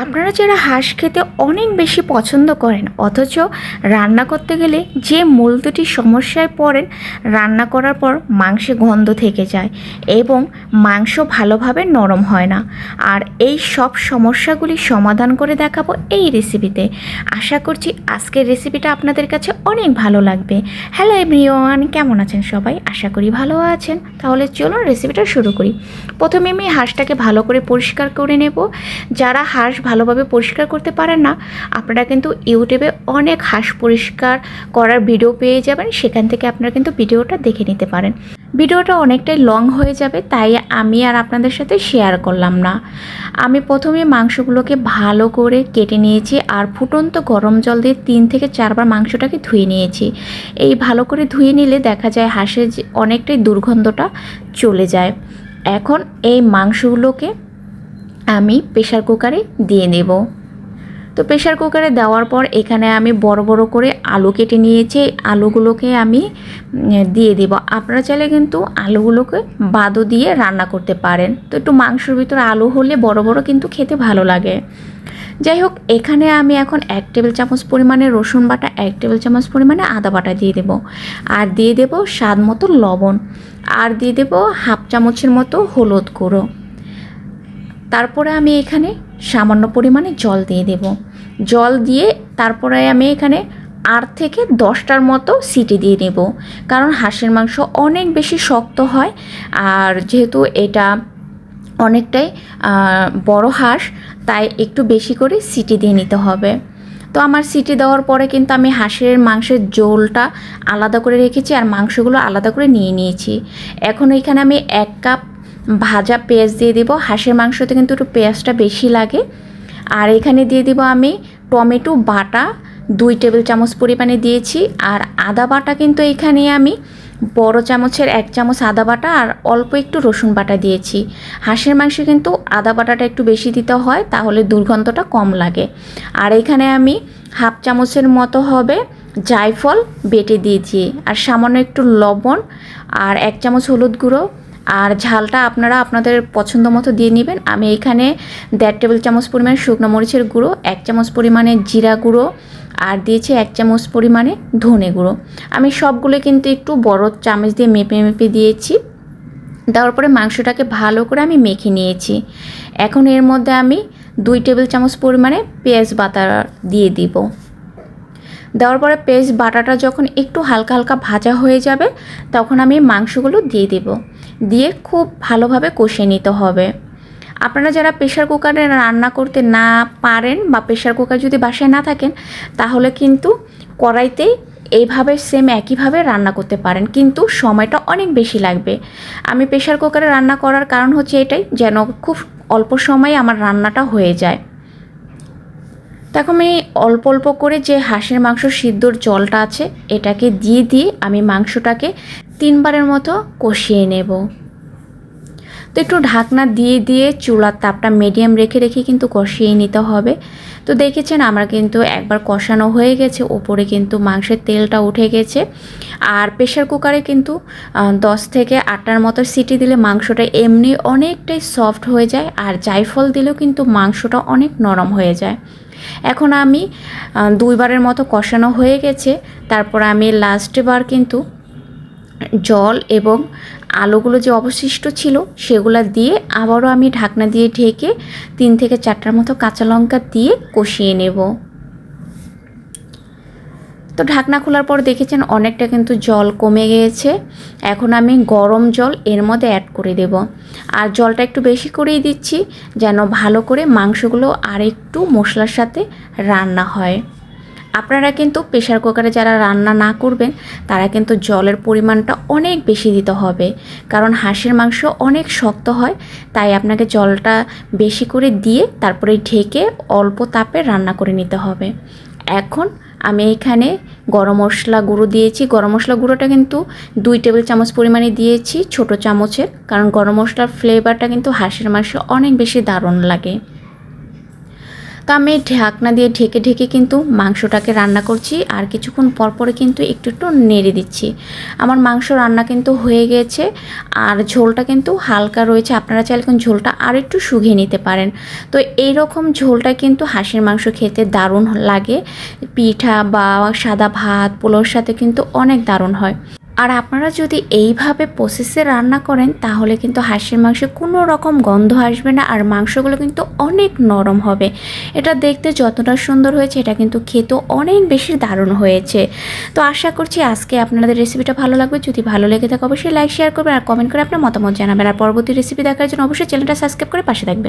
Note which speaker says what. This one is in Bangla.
Speaker 1: আপনারা যারা হাঁস খেতে অনেক বেশি পছন্দ করেন, অথচ রান্না করতে গেলে যে মূল দুটি সমস্যায় পড়েন, রান্না করার পর মাংসে গন্ধ থেকে যায় এবং মাংস ভালোভাবে নরম হয় না। আর এই সব সমস্যাগুলি সমাধান করে দেখাবো এই রেসিপিতে আশা করছি আজকের রেসিপিটা আপনাদের কাছে অনেক ভালো লাগবে। হ্যালো এভরিওয়ান কেমন আছেন সবাই? আশা করি ভালো আছেন। তাহলে চলুন রেসিপিটা শুরু করি। প্রথমে আমি হাঁসটাকে ভালো করে পরিষ্কার করে নেব। যারা হাঁস ভালোভাবে পরিষ্কার করতে পারেন না, আপনারা কিন্তু ইউটিউবে অনেক হাঁস পরিষ্কার করার ভিডিও পেয়ে যাবেন, সেখান থেকে আপনারা কিন্তু ভিডিওটা দেখে নিতে পারেন। ভিডিওটা অনেকটাই লং হয়ে যাবে, তাই আমি আর আপনাদের সাথে শেয়ার করলাম না। আমি প্রথমে মাংসগুলোকে ভালো করে কেটে নিয়েছি আর ফুটন্ত গরম জল দিয়ে তিন থেকে চারবার মাংসটাকে ধুয়ে নিয়েছি। এই ভালো করে ধুয়ে নিলে দেখা যায় হাঁসের অনেকটাই দুর্গন্ধটা চলে যায়। এখন এই মাংসগুলোকে আমি প্রেশার কুকারে দিয়ে নেব। তো প্রেশার কুকারে দেওয়ার পর এখানে আমি বড় বড় করে আলু কেটে নিয়েছি। আলুগুলোকে আমি দিয়ে দেব। আপনারা চাইলে কিন্তু আলুগুলোকে বাদও দিয়ে রান্না করতে পারেন। তো একটু মাংসের ভিতরে আলু হলে বড় বড় কিন্তু খেতে ভালো লাগে। যাই হোক, এখানে আমি এখন এক টেবিল চামচ পরিমাণে রসুন বাটা, এক টেবিল চামচ পরিমাণে আদা বাটা দিয়ে দেব। আর দিয়ে দেব স্বাদ মতো লবণ। আর দিয়ে দেব হাফ চামচের মতো হলুদ গুঁড়ো। তারপরে আমি এখানে সামান্য পরিমাণে জল দিয়ে দেব। জল দিয়ে তারপরে আমি এখানে আট থেকে দশটার মতো সিটি দিয়ে নেব। কারণ হাঁসের মাংস অনেক বেশি শক্ত হয় আর যেহেতু এটা অনেকটাই বড় হাঁস, তাই একটু বেশি করে সিটি দিয়ে নিতে হবে। তো আমার সিটি দেওয়ার পরে কিন্তু আমি হাঁসের মাংসের ঝোলটা আলাদা করে রেখেছি আর মাংসগুলো আলাদা করে নিয়ে নিয়েছি। এখন এখানে আমি এক কাপ ভাজা পেঁয়াজ দিয়ে দেবো। হাঁসের মাংসতে কিন্তু একটু পেঁয়াজটা বেশি লাগে। আর এখানে দিয়ে দিব আমি টমেটো বাটা, দুই টেবিল চামচ পরিমাণে দিয়েছি। আর আদা বাটা কিন্তু এখানে আমি বড় চামচের এক চামচ আদা বাটা আর অল্প একটু রসুন বাটা দিয়েছি। হাঁসের মাংসে কিন্তু আদা বাটাটা একটু বেশি দিতে হয়, তাহলে দুর্গন্ধটা কম লাগে। আর এখানে আমি হাফ চামচের মতো হবে জায়ফল বেটে দিয়েছি। আর সামান্য একটু লবণ আর এক চামচ হলুদ গুঁড়ো আর ঝালটা আপনারা আপনাদের পছন্দ মতো দিয়ে নেবেন। আমি এখানে দেড় টেবিল চামচ পরিমাণে শুকনো মরিচের গুঁড়ো, এক চামচ পরিমাণে জিরা গুঁড়ো আর দিয়েছি এক চামচ পরিমাণে ধনে গুঁড়ো। আমি সবগুলো কিন্তু একটু বড় চামচ দিয়ে মেপে মেপে দিয়েছি। দেওয়ার পরে মাংসটাকে ভালো করে আমি মেখে নিয়েছি। এখন এর মধ্যে আমি দুই টেবিল চামচ পরিমাণে পেঁয়াজ বাটা দিয়ে দিব। দেওয়ার পরে পেঁয়াজ বাটাটা যখন একটু হালকা হালকা ভাজা হয়ে যাবে, তখন আমি মাংসগুলো দিয়ে দেব। দিয়ে খুব ভালোভাবে কষিয়ে নিতে হবে। আপনারা যারা প্রেশার কুকারে রান্না করতে না পারেন বা প্রেশার কুকার যদি বাসায় না থাকেন, তাহলে কিন্তু কড়াইতেই এইভাবে সেম একইভাবে রান্না করতে পারেন। কিন্তু সময়টা অনেক বেশি লাগবে। আমি প্রেশার কুকারে রান্না করার কারণ হচ্ছে এটাই, যেন খুব অল্প সময়ে আমার রান্নাটা হয়ে যায়। তখন আমি অল্প অল্প করে যে হাঁসের মাংস সিদ্ধর জলটা আছে, এটাকে দিয়ে দিয়ে আমি মাংসটাকে তিনবারের মতো কষিয়ে নেব। তো একটু ঢাকনা দিয়ে দিয়ে চুলার তাপটা মিডিয়াম রেখে রেখে কিন্তু কষিয়ে নিতে হবে। তো দেখেছেন আমার কিন্তু একবার কষানো হয়ে গেছে, ওপরে কিন্তু মাংসের তেলটা উঠে গেছে। আর প্রেশার কুকারে কিন্তু দশ থেকে আটটার মতো সিটি দিলে মাংসটা এমনি অনেকটাই সফট হয়ে যায়, আর জায়ফল দিলেও কিন্তু মাংসটা অনেক নরম হয়ে যায়। এখন আমি দুইবারের মতো কষানো হয়ে গেছে। তারপর আমি লাস্টবার কিন্তু জল এবং আলোগুলো যে অবশিষ্ট ছিল সেগুলো দিয়ে আবারও আমি ঢাকনা দিয়ে ঢেকে তিন থেকে চারটার মতো কাঁচা লঙ্কা দিয়ে কষিয়ে নেব। তো ঢাকনা খোলার পর দেখেছেন অনেকটা কিন্তু জল কমে গিয়েছে এখন আমি গরম জল এর মধ্যে অ্যাড করে দেব। আর জলটা একটু বেশি করেই দিচ্ছি যেন ভালো করে মাংসগুলো আর একটু মশলার সাথে রান্না হয়। আপনারা কিন্তু প্রেশার কুকারে যারা রান্না না করবেন, তারা কিন্তু জলের পরিমাণটা অনেক বেশি দিতে হবে। কারণ হাঁসের মাংস অনেক শক্ত হয়, তাই আপনাকে জলটা বেশি করে দিয়ে তারপরে ঢেকে অল্প তাপে রান্না করে নিতে হবে। এখন আমি এখানে গরম মশলা গুঁড়ো দিয়েছি। গরম মশলা গুঁড়োটা কিন্তু দুই টেবিল চামচ পরিমাণে দিয়েছি ছোট চামচের, কারণ গরম মশলার ফ্লেভারটা কিন্তু হাঁসের মাংসে অনেক বেশি দারুণ লাগে।
Speaker 2: তো আমি ঢাকনা দিয়ে ঢেকে ঢেকে কিন্তু মাংসটাকে রান্না করছি আর কিছুক্ষণ পর পরে কিন্তু একটু একটু নেড়ে দিচ্ছি। আমার মাংস রান্না কিন্তু হয়ে গেছে আর ঝোলটা কিন্তু হালকা রয়েছে। আপনারা চাইলে ঝোলটা আর একটু শুকিয়ে নিতে পারেন। তো এই রকম ঝোলটা কিন্তু হাঁসের মাংস খেতে দারুণ লাগে। পিঠা বা সাদা ভাত পোলোর সাথে কিন্তু অনেক দারুণ হয়। আর আপনারা যদি এইভাবে প্রসেসে রান্না করেন, তাহলে কিন্তু হাঁসের মাংসে কোনো রকম গন্ধ আসবে না আর মাংসগুলো কিন্তু অনেক নরম হবে। এটা দেখতে যতটা সুন্দর হয়েছে, এটা কিন্তু খেতেও অনেক বেশি দারুণ হয়েছে। তো আশা করছি আজকে আপনাদের রেসিপিটা ভালো লাগবে। যদি ভালো লেগে থাকে, অবশ্যই লাইক শেয়ার করবেন আর কমেন্ট করে আপনার মতামত জানাবেন। আর পরবর্তী রেসিপি দেখার জন্য অবশ্যই চ্যানেলটা সাবস্ক্রাইব করে পাশে থাকবেন।